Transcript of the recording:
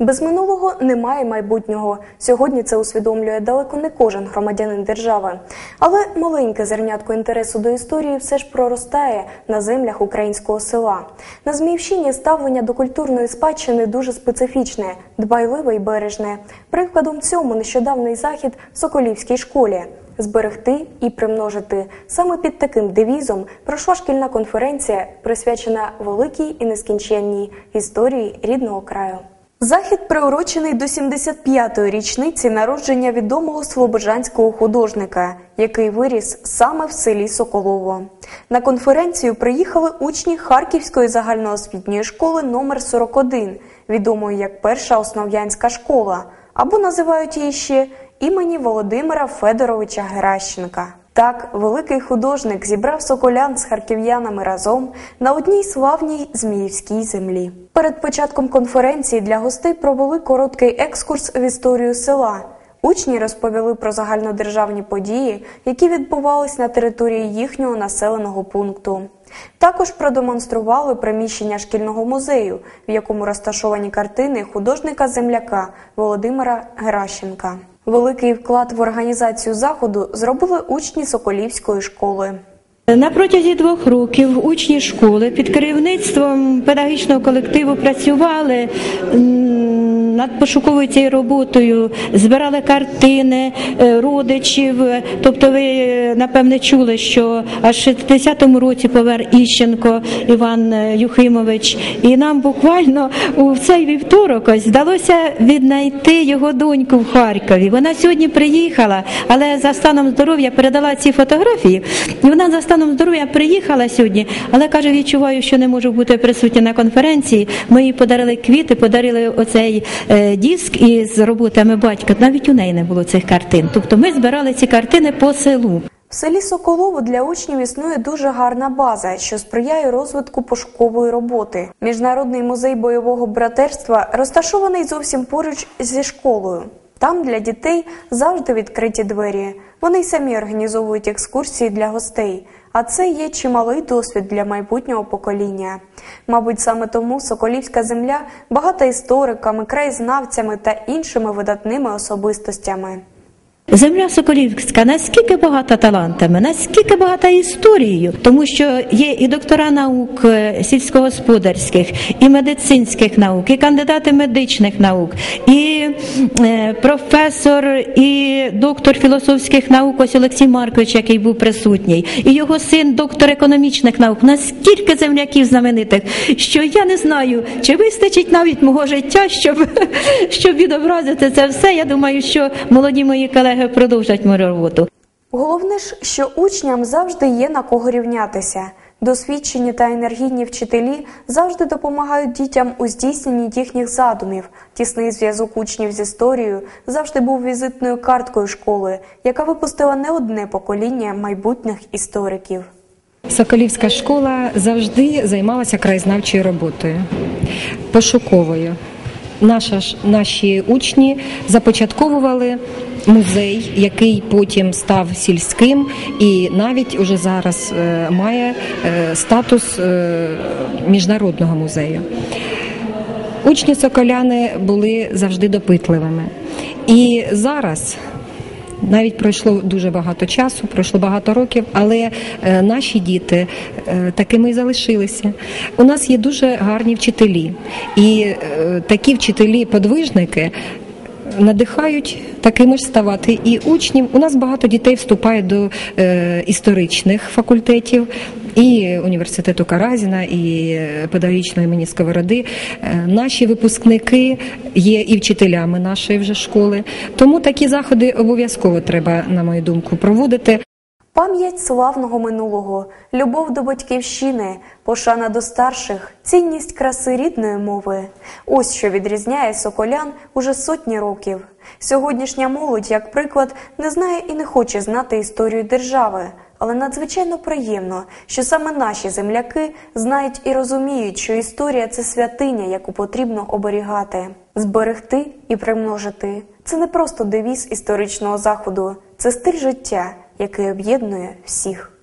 Без минулого немає майбутнього. Сьогодні це усвідомлює далеко не кожен громадянин держави. Але маленьке зернятко інтересу до історії все ж проростає на землях українського села. На Зміївщині ставлення до культурної спадщини дуже специфічне, дбайливе і бережне. Прикладом цьому нещодавний захід в Соколівській школі. Зберегти і примножити саме під таким девізом пройшла шкільна конференція, присвячена великій і нескінченній історії рідного краю. Захід приурочений до 75-ї річниці народження відомого слобожанського художника, який виріс саме в селі Соколово. На конференцію приїхали учні Харківської загальноосвітньої школи номер 41 відомої як Перша основ'янська школа, або називають її ще імені Володимира Федоровича Геращенка. Так, великий художник зібрав соколян з харків'янами разом на одній славній зміївській землі. Перед початком конференції для гостей провели короткий екскурс в історію села. Учні розповіли про загальнодержавні події, які відбувались на території їхнього населеного пункту. Також продемонстрували приміщення шкільного музею, в якому розташовані картини художника земляка Володимира Геращенка. Великий вклад в організацію заходу зробили учні Соколівської школи. На протязі двох років учні школи під керівництвом педагогічного колективу працювали над пошуковою цією роботою, збирали картини е, родичів. Тобто, ви е, напевне чули, що аж в 60-му році повер Іщенко Іван е, Юхимович, і нам буквально у цей вівторок ось вдалося віднайти його доньку в Харкові. Вона сьогодні приїхала, але за станом здоров'я передала ці фотографії, і вона за станом здоров'я приїхала сьогодні, але каже, відчуваю, що не можу бути присутня на конференції. Ми їй подарили квіти, подарили оцей диск із роботами батька. Навіть у неї не було цих картин. Тобто ми збирали ці картини по селу. В селі Соколово для учнів існує дуже гарна база, що сприяє розвитку пошукової роботи. Міжнародний музей бойового братерства розташований зовсім поруч зі школою. Там для дітей завжди відкриті двері. Вони й самі організовують екскурсії для гостей. А це є чималий досвід для майбутнього покоління. Мабуть, саме тому Соколівська земля багата істориками, краєзнавцями та іншими видатними особистостями. Земля Соколівська наскільки багата талантами, наскільки багата історією, тому що є і доктора наук е, сільськогосподарських, і медицинських наук, і кандидати медичних наук, і е, професор, і доктор філософських наук ось Олексій Маркович, який був присутній, і його син, доктор економічних наук. Наскільки земляків знаменитих, що я не знаю, чи вистачить навіть мого життя, щоб, щоб відобразити це все. Я думаю, що молоді мої колеги продовжать мою роботу. Головне ж, що учням завжди є на кого рівнятися. Досвідчені та енергійні вчителі завжди допомагають дітям у здійсненні їхніх задумів. Тісний зв'язок учнів з історією завжди був візитною карткою школи, яка випустила не одне покоління майбутніх істориків. Соколівська школа завжди займалася краєзнавчою роботою, пошуковою. Наша наші учні започатковували музей, який потім став сільським, і навіть уже зараз е, має е, статус е, міжнародного музею. Учні соколяни були завжди допитливими. І зараз навіть пройшло дуже багато часу, пройшло багато років, але наші діти такими і залишилися. У нас є дуже гарні вчителі, і такі вчителі-подвижники. Надихають такими ж ставати і учнів. У нас багато дітей вступають до е, історичних факультетів, і університету Каразіна, і е, педагогічної імені Сковороди. Е, Наші випускники є і вчителями нашої вже школи. Тому такі заходи обов'язково треба, на мою думку, проводити. Пам'ять славного минулого, любов до батьківщини, пошана до старших, цінність краси рідної мови. Ось що відрізняє соколян уже сотні років. Сьогоднішня молодь, як приклад, не знає і не хоче знати історію держави. Але надзвичайно приємно, що саме наші земляки знають і розуміють, що історія це святиня, яку потрібно оберігати, зберегти і примножити. Це не просто девіз історичного заходу, це стиль життя, який об'єднує всіх.